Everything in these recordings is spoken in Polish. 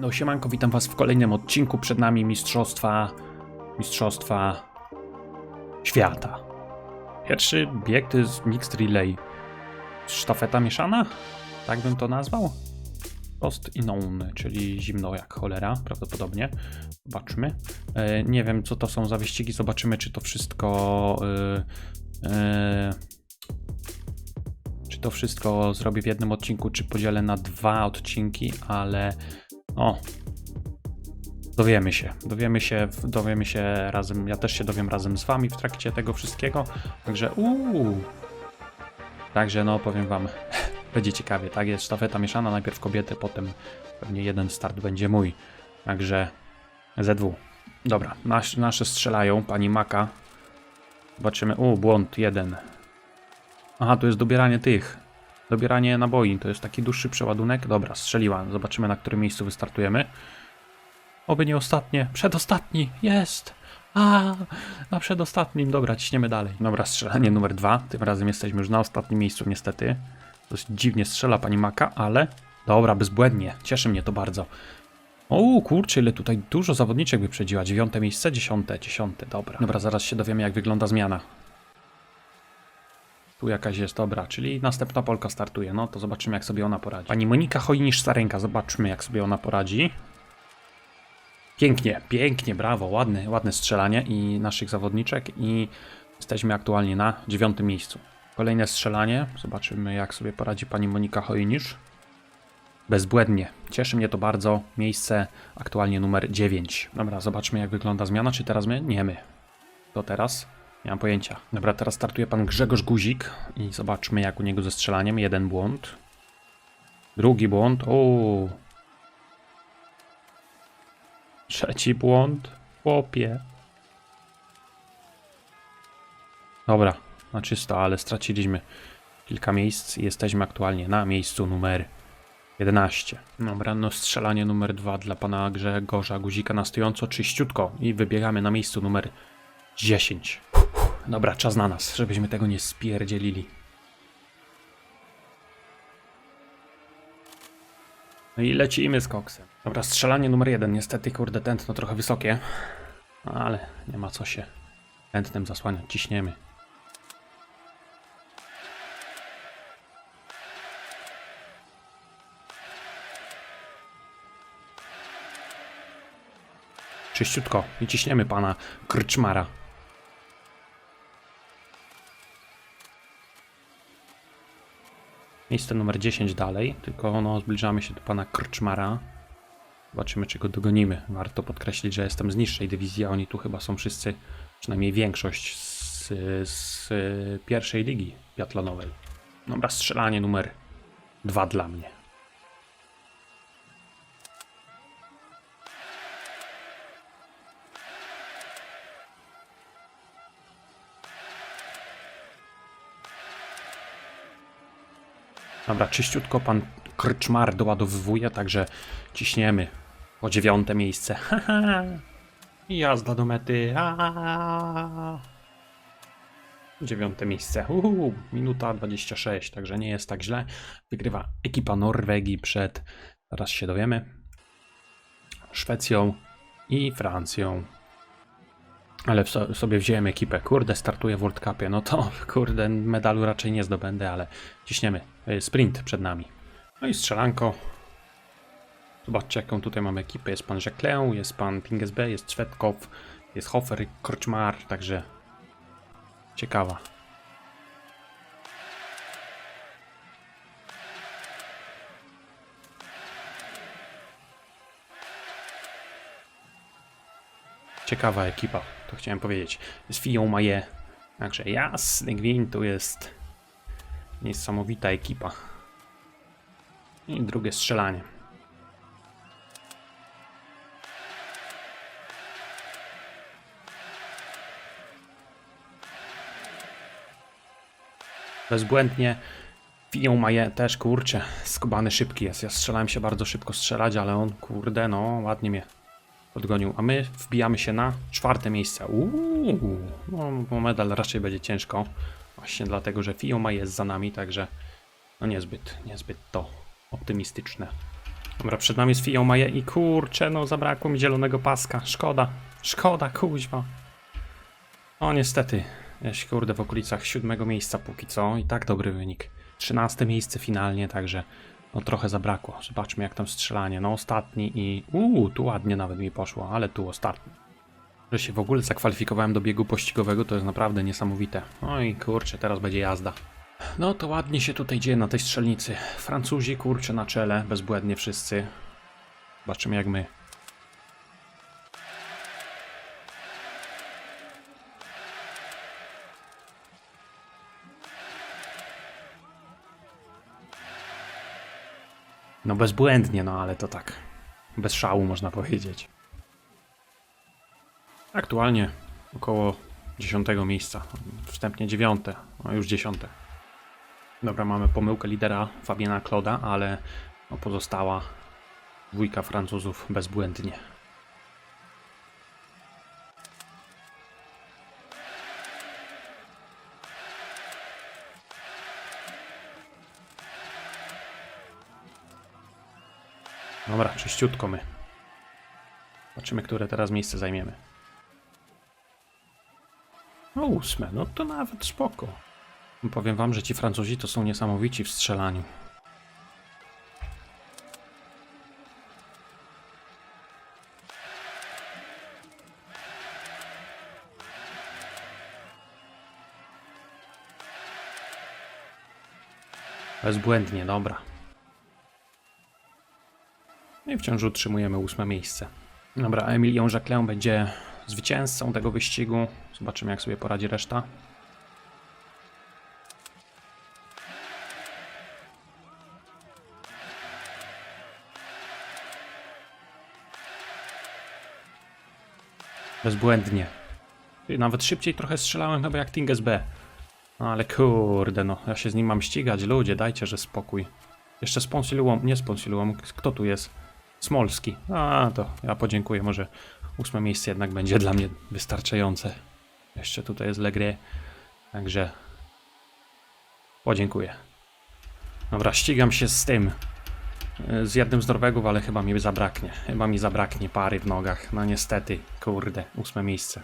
No siemanko, witam was w kolejnym odcinku. Przed nami mistrzostwa... Mistrzostwa... Świata. Pierwszy bieg to jest Mixed Relay. Sztafeta mieszana? Tak bym to nazwał? Post i czyli zimno jak cholera, prawdopodobnie. Zobaczmy. E, nie wiem, co to są za wyścigi. Zobaczymy, czy to wszystko... e, czy to wszystko zrobię w jednym odcinku, czy podzielę na dwa odcinki, ale o. Dowiemy się. Dowiemy się, dowiemy się razem. Ja też się dowiem razem z wami w trakcie tego wszystkiego. Także uuu. Także no powiem wam, będzie ciekawie. Tak jest sztafeta mieszana, najpierw kobiety, potem pewnie jeden start będzie mój. Także ZW. Dobra, nas, nasze strzelają, pani Maka. Zobaczymy. U, błąd jeden. Aha, to jest dobieranie tych. Dobieranie naboi. To jest taki dłuższy przeładunek. Dobra, strzeliła. Zobaczymy, na którym miejscu wystartujemy. Oby nie ostatnie. Przedostatni. Jest. A, na przedostatnim. Dobra, ciśniemy dalej. Dobra, strzelanie numer dwa. Tym razem jesteśmy już na ostatnim miejscu, niestety. Dość dziwnie strzela pani Maka, ale... Dobra, bezbłędnie. Cieszy mnie to bardzo. O, kurczę, ile tutaj dużo zawodniczek wyprzedziła. Dziewiąte miejsce, dziesiąte, dziesiąte. Dobra. Dobra, zaraz się dowiemy, jak wygląda zmiana. Tu jakaś jest dobra, czyli następna Polka startuje. No to zobaczymy, jak sobie ona poradzi. Pani Monika Chojnisz-Starenka, zobaczmy, jak sobie ona poradzi. Pięknie, pięknie, brawo, ładne, ładne strzelanie i naszych zawodniczek i jesteśmy aktualnie na dziewiątym miejscu. Kolejne strzelanie, zobaczymy, jak sobie poradzi pani Monika Chojnisz. Bezbłędnie, cieszy mnie to bardzo. Miejsce aktualnie numer 9. Dobra, zobaczmy, jak wygląda zmiana. Czy teraz my? Nie my. To teraz? Nie mam pojęcia. Dobra, teraz startuje pan Grzegorz Guzik i zobaczmy jak u niego ze strzelaniem. Jeden błąd. Drugi błąd. O. Trzeci błąd. Chłopie. Dobra, na czysto, ale straciliśmy kilka miejsc i jesteśmy aktualnie na miejscu numer 11. Dobra, no strzelanie numer 2 dla pana Grzegorza Guzika na stojąco czyściutko i wybiegamy na miejscu numer 10. Dobra, czas na nas, żebyśmy tego nie spierdzielili. No i lecimy z koksem. Dobra, strzelanie numer jeden. Niestety, kurde, tętno trochę wysokie. Ale nie ma co się tętnem zasłaniać. Ciśniemy. Czyściutko. I ciśniemy pana Krczmara. Miejsce numer 10 dalej, tylko no, zbliżamy się do pana Krczmara. Zobaczymy, czy go dogonimy. Warto podkreślić, że jestem z niższej dywizji, a oni tu chyba są wszyscy, przynajmniej większość, z, z pierwszej ligi biatlonowej. Dobra, strzelanie numer 2 dla mnie. Dobra, czyściutko pan Krczmar doładowywuje, także ciśniemy o dziewiąte miejsce. I Jazda do mety. Dziewiąte miejsce. Uhu, minuta 26, także nie jest tak źle. Wygrywa ekipa Norwegii przed, zaraz się dowiemy, Szwecją i Francją. Ale so- sobie wziąłem ekipę. Kurde, startuję w World Cupie. No to kurde, medalu raczej nie zdobędę, ale ciśniemy. Y, Sprint przed nami. No i strzelanko. Zobaczcie, jaką tutaj mamy ekipę. Jest pan Jacquelin, jest pan Pingesbe, jest Cvetkow, jest Hofer, Korczmar, także ciekawa. Ciekawa ekipa, to chciałem powiedzieć. Jest Fiją Maje. Także jasny gwint, tu jest niesamowita ekipa. I drugie strzelanie. Bezbłędnie. Fiją Maje też, kurczę, skubany szybki jest. Ja strzelałem się bardzo szybko strzelać, ale on, kurde, no, ładnie mnie odgonił. A my wbijamy się na czwarte miejsce. Uuu, no, bo medal raczej będzie ciężko. Właśnie dlatego, że Fioma jest za nami, także no niezbyt, niezbyt to optymistyczne. Dobra, przed nami jest Fillon Maje i kurczę, no zabrakło mi zielonego paska. Szkoda, szkoda, kuźwa. O, niestety. Jeśli kurde w okolicach siódmego miejsca póki co i tak dobry wynik. Trzynaste miejsce finalnie, także no trochę zabrakło. Zobaczmy jak tam strzelanie. No ostatni i... Uuu, tu ładnie nawet mi poszło, ale tu ostatni. Że się w ogóle zakwalifikowałem do biegu pościgowego, to jest naprawdę niesamowite. No i kurczę, teraz będzie jazda. No to ładnie się tutaj dzieje na tej strzelnicy. Francuzi kurczę na czele, bezbłędnie wszyscy. Zobaczymy jak my. No bezbłędnie, no ale to tak. Bez szału można powiedzieć. Aktualnie około 10 miejsca. Wstępnie 9, no już 10. Dobra, mamy pomyłkę lidera Fabiana Kloda, ale no pozostała dwójka Francuzów bezbłędnie. Dobra, czyściutko my. Zobaczymy, które teraz miejsce zajmiemy. O, ósme, no to nawet spoko. Powiem wam, że ci Francuzi to są niesamowici w strzelaniu. Bezbłędnie, dobra. No I wciąż utrzymujemy ósme miejsce. Dobra, Emilion Jacquelin będzie zwycięzcą tego wyścigu. Zobaczymy, jak sobie poradzi reszta. Bezbłędnie. Nawet szybciej trochę strzelałem chyba jak Tinges B. No ale kurde, no ja się z nim mam ścigać, ludzie, dajcie, że spokój. Jeszcze sponsilułom, nie sponsilułom, kto tu jest? Smolski. A, to ja podziękuję, może ósme miejsce jednak będzie dla mnie wystarczające. Jeszcze tutaj jest Legre, także podziękuję. Dobra, ścigam się z tym, y, z jednym z Norwegów, ale chyba mi zabraknie. Chyba mi zabraknie pary w nogach. No niestety, kurde, ósme miejsce.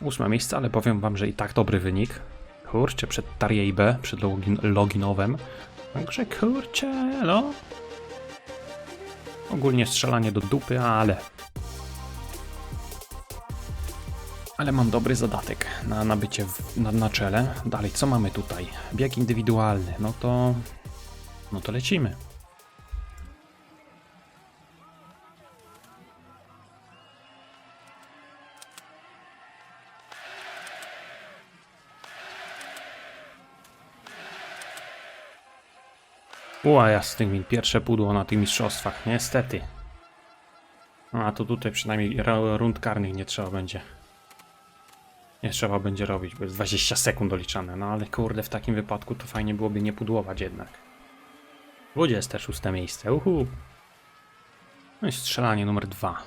Ósme miejsce, ale powiem wam, że i tak dobry wynik. Kurczę, przed Tarjejbe, przed login Loginowem. Także kurczę, no. Ogólnie strzelanie do dupy, ale... Ale mam dobry zadatek na nabycie w, na, na czele. Dalej, co mamy tutaj? Bieg indywidualny, no to... No to lecimy. Ła, jasny mi pierwsze pudło na tych mistrzostwach, niestety. A to tutaj przynajmniej rund karnych nie trzeba będzie. Nie trzeba będzie robić, bo jest 20 sekund doliczane. No ale kurde, w takim wypadku to fajnie byłoby nie pudłować jednak. 26 miejsce, uhu. No i strzelanie numer dwa.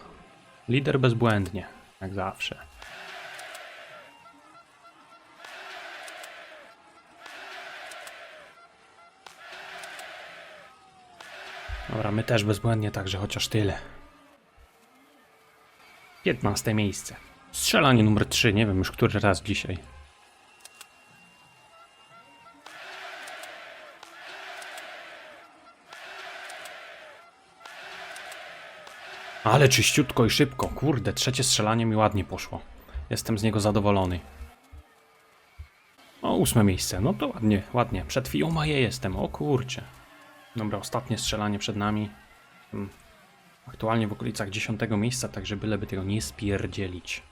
Lider bezbłędnie, jak zawsze. Dobra, my też bezbłędnie, także chociaż tyle. 15 miejsce. Strzelanie numer 3, nie wiem już który raz dzisiaj. Ale czyściutko i szybko. Kurde, trzecie strzelanie mi ładnie poszło. Jestem z niego zadowolony. O, ósme miejsce. No to ładnie, ładnie. Przed chwilą jestem. O kurcie. Dobra, ostatnie strzelanie przed nami. Hmm. Aktualnie w okolicach 10 miejsca, także byleby tego nie spierdzielić.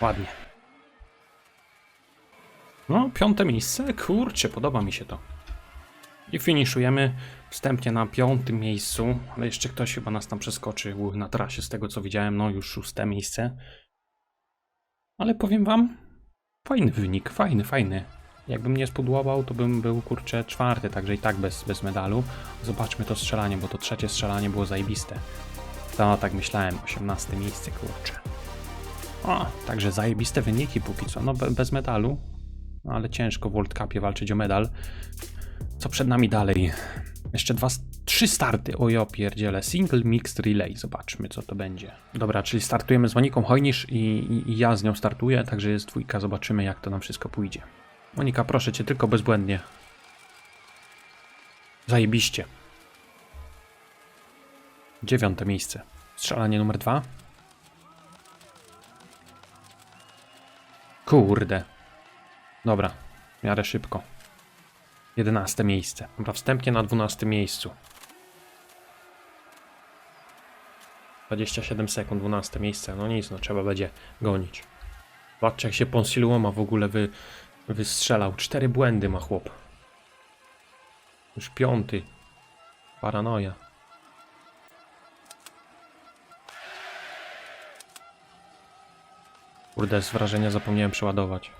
Ładnie. No, piąte miejsce? Kurczę, podoba mi się to. I finiszujemy wstępnie na piątym miejscu, ale jeszcze ktoś chyba nas tam przeskoczył na trasie, z tego co widziałem, no już szóste miejsce. Ale powiem wam, fajny wynik, fajny, fajny. Jakbym nie spudłował, to bym był kurczę czwarty, także i tak bez, bez medalu. Zobaczmy to strzelanie, bo to trzecie strzelanie było zajebiste. To tak myślałem, 18 miejsce, kurczę. O, także zajebiste wyniki póki co. No be, bez medalu, ale ciężko w World Cupie walczyć o medal. Co przed nami dalej? Jeszcze dwa, trzy starty. O ja pierdziele. Single Mixed Relay. Zobaczmy, co to będzie. Dobra, czyli startujemy z Moniką Hojnisz i, i, i ja z nią startuję, także jest dwójka. Zobaczymy, jak to nam wszystko pójdzie. Monika, proszę cię, tylko bezbłędnie. Zajebiście. Dziewiąte miejsce. Strzelanie numer dwa. Kurde. Dobra, w miarę szybko. 11 miejsce. Dobra, wstępnie na 12 miejscu. 27 sekund, 12 miejsce. No nic, no trzeba będzie gonić. Zobaczcie jak się Ponsiluoma w ogóle wy, wystrzelał. Cztery błędy ma chłop. Już piąty. Paranoja. Kurde, z wrażenia zapomniałem przeładować.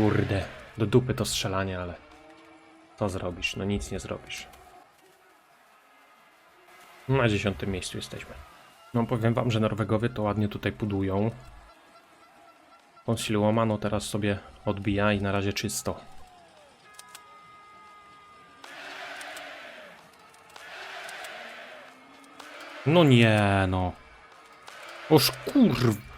Kurde, do dupy to strzelanie, ale co zrobisz? No nic nie zrobisz. Na dziesiątym miejscu jesteśmy. No powiem wam, że Norwegowie to ładnie tutaj pudują. Konsiluoma no teraz sobie odbija i na razie czysto. No nie no. Oż kurw.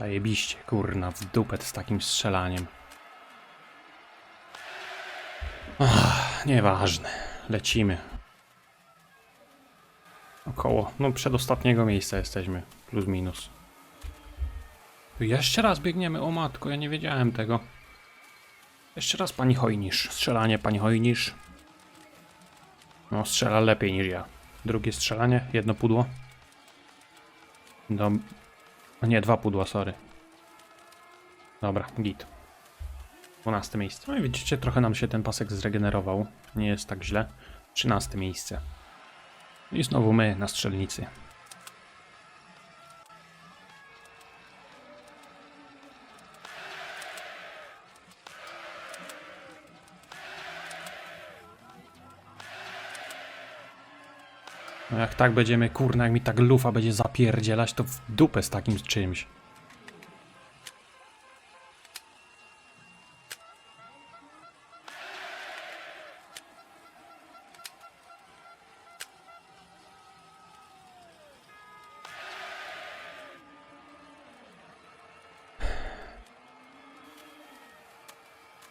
Zajebiście, kurna, w dupę z takim strzelaniem. Ach, nieważne. Lecimy. Około, no przedostatniego miejsca jesteśmy. Plus minus. Jeszcze raz biegniemy, o matko, ja nie wiedziałem tego. Jeszcze raz pani Hojnisz. Strzelanie pani Hojnisz. No, strzela lepiej niż ja. Drugie strzelanie, jedno pudło. Do... Nie, dwa pudła, sorry. Dobra, git. 12 miejsce. No i widzicie, trochę nam się ten pasek zregenerował. Nie jest tak źle. 13 miejsce. I znowu my na strzelnicy. No jak tak będziemy, kurna, jak mi tak lufa będzie zapierdzielać, to w dupę z takim czymś.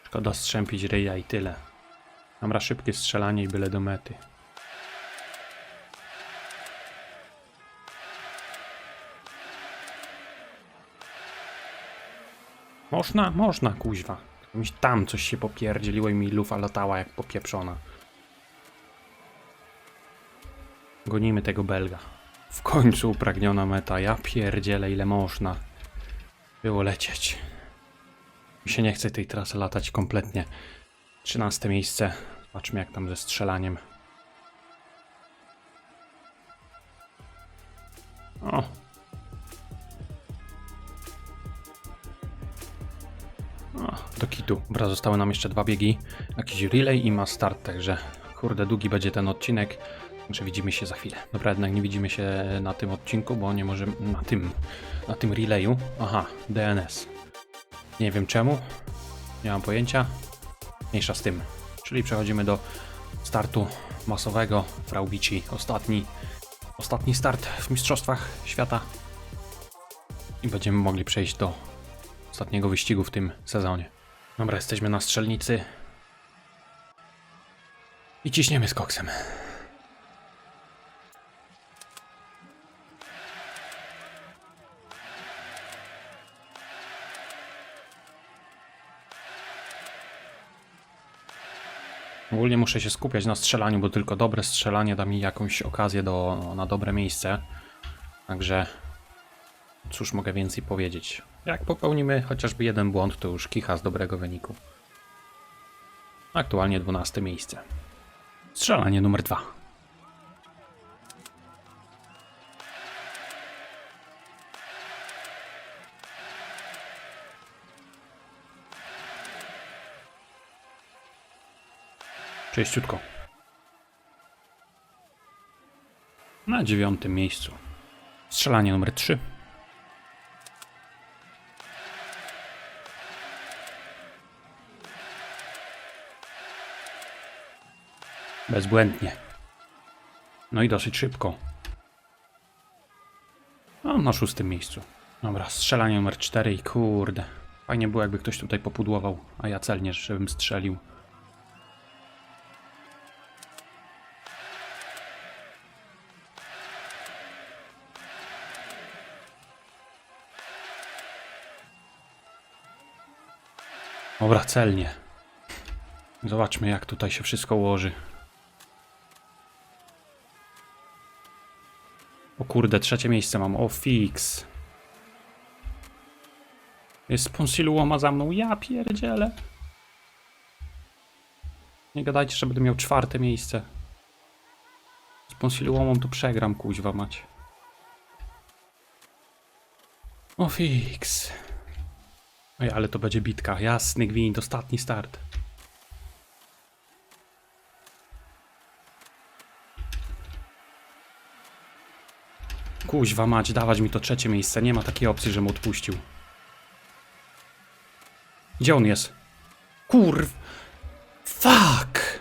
Szkoda strzępić ryja i tyle. Dobra, szybkie strzelanie i byle do mety. Można? Można, kuźwa. Mi tam coś się popierdzieliło i mi lufa latała jak popieprzona. Gonimy tego Belga. W końcu upragniona meta. Ja pierdzielę ile można. Było lecieć. Mi się nie chce tej trasy latać kompletnie. 13 miejsce. Zobaczmy jak tam ze strzelaniem. O, do kitu. Dobra, zostały nam jeszcze dwa biegi. Jakiś relay i ma start, także kurde, długi będzie ten odcinek. Także widzimy się za chwilę. Dobra, jednak nie widzimy się na tym odcinku, bo nie może na tym, na tym relayu. Aha, DNS. Nie wiem czemu. Nie mam pojęcia. Mniejsza z tym. Czyli przechodzimy do startu masowego w Raubici. Ostatni, ostatni start w Mistrzostwach Świata. I będziemy mogli przejść do ostatniego wyścigu w tym sezonie. Dobra, jesteśmy na strzelnicy. I ciśniemy z koksem. Ogólnie muszę się skupiać na strzelaniu, bo tylko dobre strzelanie da mi jakąś okazję do, na dobre miejsce. Także cóż mogę więcej powiedzieć. Jak popełnimy chociażby jeden błąd, to już kicha z dobrego wyniku. Aktualnie 12 miejsce. Strzelanie numer dwa. Czyściutko. Na dziewiątym miejscu. Strzelanie numer 3. Bezbłędnie. No i dosyć szybko. No, na szóstym miejscu. Dobra, strzelanie numer 4 i kurde. Fajnie było, jakby ktoś tutaj popudłował, a ja celnie, żebym strzelił. Dobra, celnie. Zobaczmy, jak tutaj się wszystko ułoży. O kurde, trzecie miejsce mam. O, fix. Jest Sponsiluoma za mną. Ja pierdzielę. Nie gadajcie, że będę miał czwarte miejsce. Sponsiluomą to przegram, kuźwa mać. O, fix. Oj, ale to będzie bitka. Jasny gwint, ostatni start. Kuźwa mać, dawać mi to trzecie miejsce. Nie ma takiej opcji, żebym odpuścił. Gdzie on jest? Kurw... Fuck!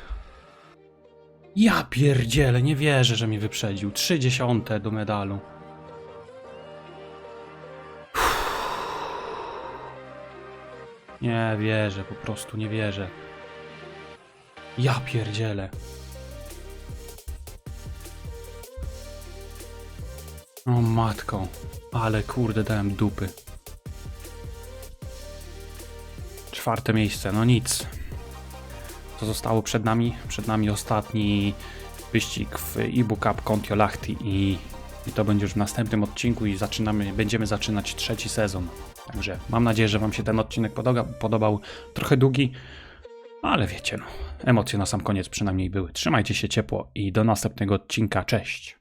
Ja pierdzielę, nie wierzę, że mnie wyprzedził. Trzy dziesiąte do medalu. Nie wierzę, po prostu nie wierzę. Ja pierdzielę. O matko, ale kurde dałem dupy. Czwarte miejsce, no nic. Co zostało przed nami? Przed nami ostatni wyścig w Ibu Cup Kontiolahti i, i to będzie już w następnym odcinku i zaczynamy, będziemy zaczynać trzeci sezon. Także mam nadzieję, że Wam się ten odcinek podoba, podobał. Trochę długi, ale wiecie, no, emocje na sam koniec przynajmniej były. Trzymajcie się ciepło i do następnego odcinka. Cześć!